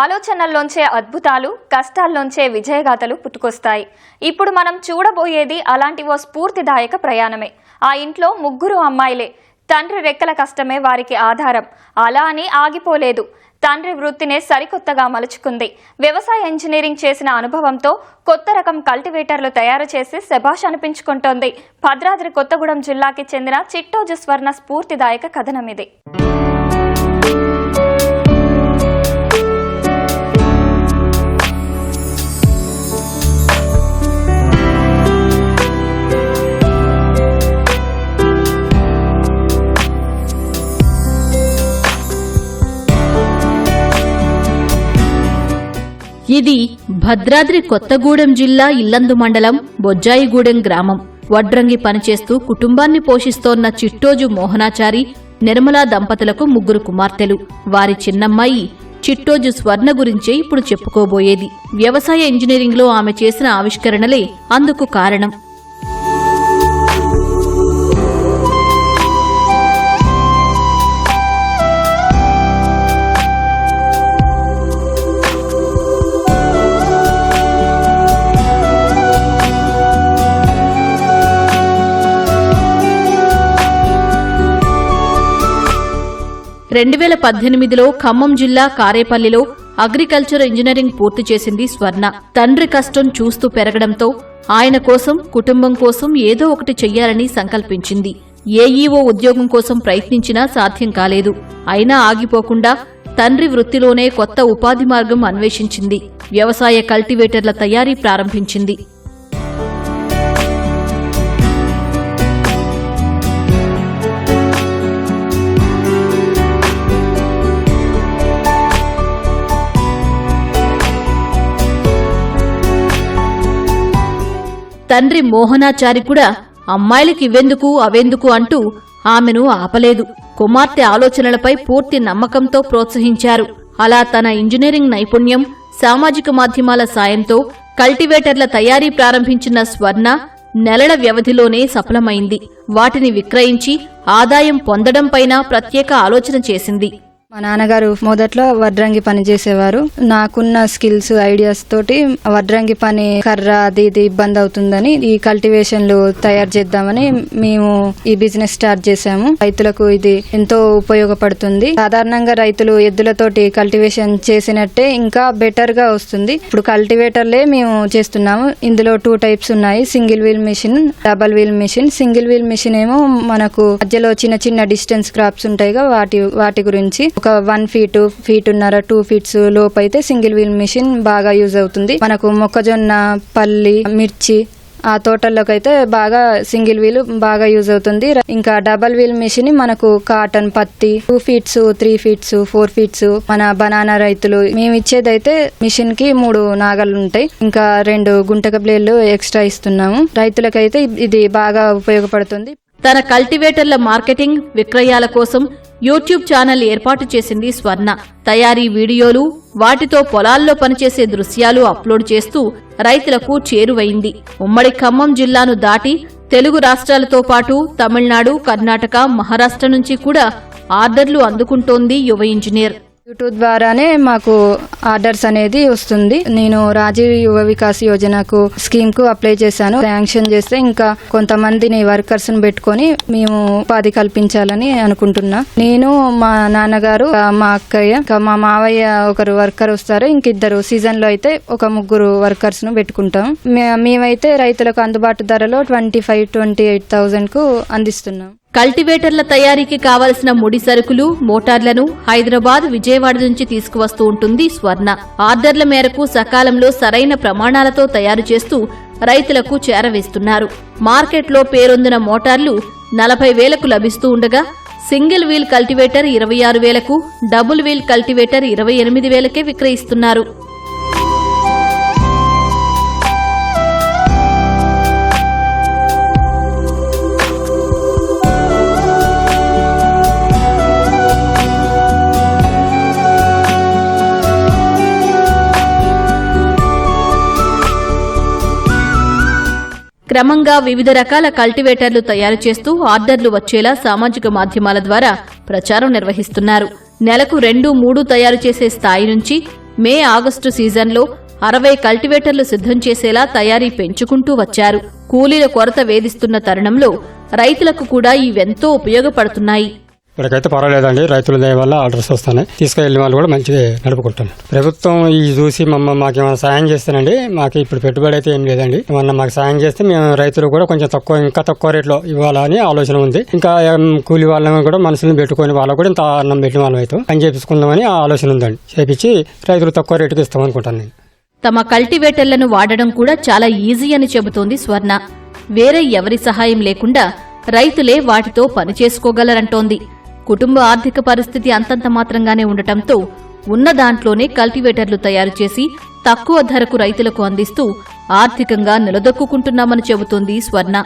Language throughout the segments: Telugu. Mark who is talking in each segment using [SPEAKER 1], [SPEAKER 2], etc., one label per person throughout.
[SPEAKER 1] ఆలోచనల్లోంచే అద్భుతాలు కష్టాల్లోంచే విజయగాథలు పుట్టుకొస్తాయి. ఇప్పుడు మనం చూడబోయేది అలాంటి ఓ స్ఫూర్తిదాయక ప్రయాణమే. ఆ ఇంట్లో ముగ్గురు అమ్మాయిలే. తండ్రి రెక్కల కష్టమే వారికి ఆధారం. అలా అని ఆగిపోలేదు. తండ్రి వృత్తినే సరికొత్తగా మలుచుకుంది. వ్యవసాయ ఇంజనీరింగ్ చేసిన అనుభవంతో కొత్త రకం కల్టివేటర్లు తయారు చేసి శభాష్ అనిపించుకుంటోంది. భద్రాద్రి కొత్తగూడెం జిల్లాకి చెందిన చిట్టోజు స్వర్ణ స్ఫూర్తిదాయక కథనం ఇది.
[SPEAKER 2] ఇది భద్రాద్రి కొత్తగూడెం జిల్లా ఇల్లందు మండలం బొజ్జాయిగూడెం గ్రామం. వడ్రంగి పనిచేస్తూ కుటుంబాన్ని పోషిస్తోన్న చిట్టోజు మోహనాచారి నిర్మలా దంపతులకు ముగ్గురు కుమార్తెలు. వారి చిన్నమ్మాయి చిట్టోజు స్వర్ణ గురించే ఇప్పుడు చెప్పుకోబోయేది. వ్యవసాయ ఇంజనీరింగ్లో ఆమె చేసిన ఆవిష్కరణలే అందుకు కారణం. రెండు వేల పద్దెనిమిదిలో ఖమ్మం జిల్లా కారేపల్లిలో అగ్రికల్చర్ ఇంజనీరింగ్ పూర్తి చేసింది స్వర్ణ. తండ్రి కష్టం చూస్తూ పెరగడంతో ఆయన కోసం కుటుంబం కోసం ఏదో ఒకటి చెయ్యాలని సంకల్పించింది. ఏఈఓ ఉద్యోగం కోసం ప్రయత్నించినా సాధ్యం కాలేదు. అయినా ఆగిపోకుండా తండ్రి వృత్తిలోనే కొత్త ఉపాధి మార్గం అన్వేషించింది. వ్యవసాయ కల్టివేటర్ల తయారీ ప్రారంభించింది. తండ్రి మోహనాచారి కూడా అమ్మాయిలకి ఇవ్వెందుకు అవెందుకు అంటూ ఆమెను ఆపలేదు. కుమార్తె ఆలోచనలపై పూర్తి నమ్మకంతో ప్రోత్సహించారు. అలా తన ఇంజనీరింగ్ నైపుణ్యం సామాజిక మాధ్యమాల సాయంతో కల్టివేటర్ల తయారీ ప్రారంభించిన స్వర్ణ నెలల వ్యవధిలోనే సఫలమైంది. వాటిని విక్రయించి ఆదాయం పొందడంపైన ప్రత్యేక ఆలోచన చేసింది.
[SPEAKER 3] మా నాన్నగారు మొదట్లో వడ్రంగి పని చేసేవారు. నాకున్న స్కిల్స్ ఐడియాస్ తోటి వడ్రంగి పని కర్ర అది ఇది ఇబ్బంది అవుతుందని ఈ కల్టివేషన్లు తయారు చేద్దామని మేము ఈ బిజినెస్ స్టార్ట్ చేసాము రైతులకు ఇది ఎంతో ఉపయోగపడుతుంది. సాధారణంగా రైతులు ఎద్దులతోటి కల్టివేషన్ చేసినట్టే ఇంకా బెటర్గా వస్తుంది. ఇప్పుడు కల్టివేటర్లే మేము చేస్తున్నాము. ఇందులో టూ టైప్స్ ఉన్నాయి. Single wheel machine double wheel machine single wheel machine ఏమో మనకు మధ్యలో చిన్న చిన్న డిస్టెన్స్ క్రాప్స్ ఉంటాయిగా వాటి వాటి గురించి. ఒక వన్ ఫీట్ ఫీట్ ఉన్నర టూ ఫీట్స్ లోపు అయితే సింగిల్ వీల్ మిషన్ బాగా యూజ్ అవుతుంది. మనకు మొక్కజొన్న పల్లి మిర్చి ఆ తోటల్లోకి అయితే బాగా సింగిల్ వీల్ బాగా యూజ్ అవుతుంది. ఇంకా డబల్ వీల్ మిషన్ మనకు కాటన్ పత్తి two feet three feet four feet మన బనానా రైతులు మేము ఇచ్చేదైతే మిషన్కి మూడు నాగలు ఉంటాయి. ఇంకా రెండు గుంటక బ్లేడ్లు ఎక్స్ట్రా ఇస్తున్నాము. రైతులకైతే ఇది బాగా ఉపయోగపడుతుంది.
[SPEAKER 2] తన కల్టివేటర్ల మార్కెటింగ్ విక్రయాల కోసం యూట్యూబ్ ఛానల్ ఏర్పాటు చేసింది స్వర్ణ. తయారీ వీడియోలు వాటితో పొలాల్లో పనిచేసే దృశ్యాలు అప్లోడ్ చేస్తూ రైతులకు చేరువైంది. ఉమ్మడి ఖమ్మం జిల్లాను దాటి తెలుగు రాష్ట్రాలతో పాటు తమిళనాడు కర్ణాటక మహారాష్ట్ర నుంచి కూడా ఆర్డర్లు అందుకుంటోంది యువ ఇంజనీర్.
[SPEAKER 3] యూట్యూబ్ ద్వారానే మాకు ఆర్డర్స్ అనేది వస్తుంది. నేను రాజీవ్ యువ వికాస్ యోజనకు స్కీమ్కు అప్లై చేశాను. శాంక్షన్ చేస్తే ఇంకా కొంతమందిని వర్కర్స్ని పెట్టుకొని మేము ఉపాధి కల్పించాలని అనుకుంటున్నా. నేను మా నాన్నగారు మా అక్కయ్య ఇంకా మా మావయ్య ఒకరు వర్కర్ వస్తారు. ఇంకిద్దరు సీజన్లో అయితే ఒక ముగ్గురు వర్కర్స్ను పెట్టుకుంటాం మేమైతే రైతులకు అందుబాటు ధరలో ట్వంటీ ఫైవ్ ట్వంటీ ఎయిట్ థౌసండ్కు అందిస్తున్నాం.
[SPEAKER 2] కల్టివేటర్ల తయారీకి కావలసిన ముడి సరుకులు మోటార్లను హైదరాబాద్ విజయవాడ నుంచి తీసుకువస్తూ ఉంటుంది స్వర్ణ. ఆర్డర్ల మేరకు సకాలంలో సరైన ప్రమాణాలతో తయారు చేస్తూ రైతులకు చేరవేస్తున్నారు. మార్కెట్లో పేరొందిన మోటార్లు నలభై వేలకు లభిస్తూ ఉండగా సింగిల్ వీల్ కల్టివేటర్ ఇరవై ఆరు వేలకు డబుల్ వీల్ కల్టివేటర్ ఇరవై ఎనిమిది వేలకే విక్రయిస్తున్నారు. క్రమంగా వివిధ రకాల కల్టివేటర్లు తయారు చేస్తూ ఆర్డర్లు వచ్చేలా సామాజిక మాధ్యమాల ద్వారా ప్రచారం నిర్వహిస్తున్నారు. నెలకు రెండు మూడు తయారు చేసే స్థాయి నుంచి మే ఆగస్టు సీజన్లో అరవై కల్టివేటర్లు సిద్ధం చేసేలా తయారీ పెంచుకుంటూ వచ్చారు. కూలీల కొరత వేధిస్తున్న తరుణంలో రైతులకు కూడా ఇవెంతో ఉపయోగపడుతున్నాయి.
[SPEAKER 4] ఇక్కడికైతే పర్వాలేదండి. రైతుల దయ వల్ల ఆర్డర్స్ వస్తున్నాయి. తీసుకెళ్ళిన వాళ్ళు కూడా మంచిగా నడుపుకుంటాను ప్రభుత్వం ఈ చూసి మమ్మ మాకు ఏమైనా సాయం చేస్తానండి మాకు ఇప్పుడు పెట్టుబడి అయితే ఏం లేదండి. ఏమన్నా మాకు సాయం చేస్తే మేము రైతులు కూడా కొంచెం తక్కువ ఇంకా తక్కువ రేట్లో ఇవ్వాలని ఆలోచన ఉంది. ఇంకా కూలి వాళ్ళని కూడా మనసుని పెట్టుకొని వాళ్ళు కూడా ఇంత అన్నం పెట్టిన వాళ్ళం అయితే పని చేపించుకుందామని ఆలోచన ఉందండి. చేపించి రైతులు తక్కువ రేటుకి ఇస్తాం అనుకుంటాను నేను.
[SPEAKER 2] తమ కల్టివేటర్లను వాడడం కూడా చాలా ఈజీ అని చెబుతోంది స్వర్ణ. వేరే ఎవరి సహాయం లేకుండా రైతులే వాటితో పని చేసుకోగలరంటోంది. కుటుంబ ఆర్థిక పరిస్థితి అంతంత మాత్రంగానే ఉండటంతో ఉన్న దాంట్లోనే కల్టివేటర్లు తయారు చేసి తక్కువ ధరకు రైతులకు అందిస్తూ ఆర్థికంగా నిలదొక్కుంటున్నామని చెబుతోంది స్వర్ణ.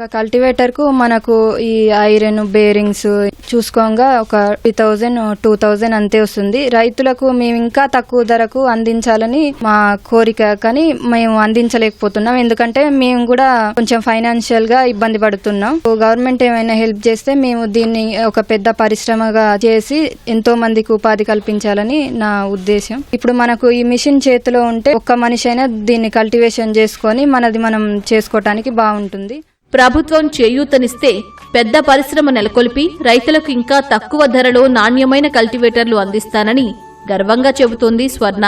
[SPEAKER 3] ఒక కల్టివేటర్కు మనకు ఈ ఐరన్ బేరింగ్స్ చూసుకోగా ఒక త్రీ థౌజండ్ టూ థౌజండ్ అంతే వస్తుంది. రైతులకు మేము ఇంకా తక్కువ ధరకు అందించాలని మా కోరిక కానీ మేము అందించలేకపోతున్నాం. ఎందుకంటే మేము కూడా కొంచెం ఫైనాన్షియల్గా ఇబ్బంది పడుతున్నాం. గవర్నమెంట్ ఏమైనా హెల్ప్ చేస్తే మేము దీన్ని ఒక పెద్ద పరిశ్రమగా చేసి ఎంతో మందికి ఉపాధి కల్పించాలని నా ఉద్దేశం ఇప్పుడు మనకు ఈ మిషన్ చేతిలో ఉంటే ఒక్క మనిషి అయినా దీన్ని కల్టివేషన్ చేసుకొని మనది మనం చేసుకోవటానికి బాగుంటుంది.
[SPEAKER 2] ప్రభుత్వం చేయూతనిస్తే పెద్ద పరిశ్రమ నెలకొల్పి రైతులకు ఇంకా తక్కువ ధరలో నాణ్యమైన కల్టివేటర్లు అందిస్తానని గర్వంగా చెబుతోంది స్వర్ణ.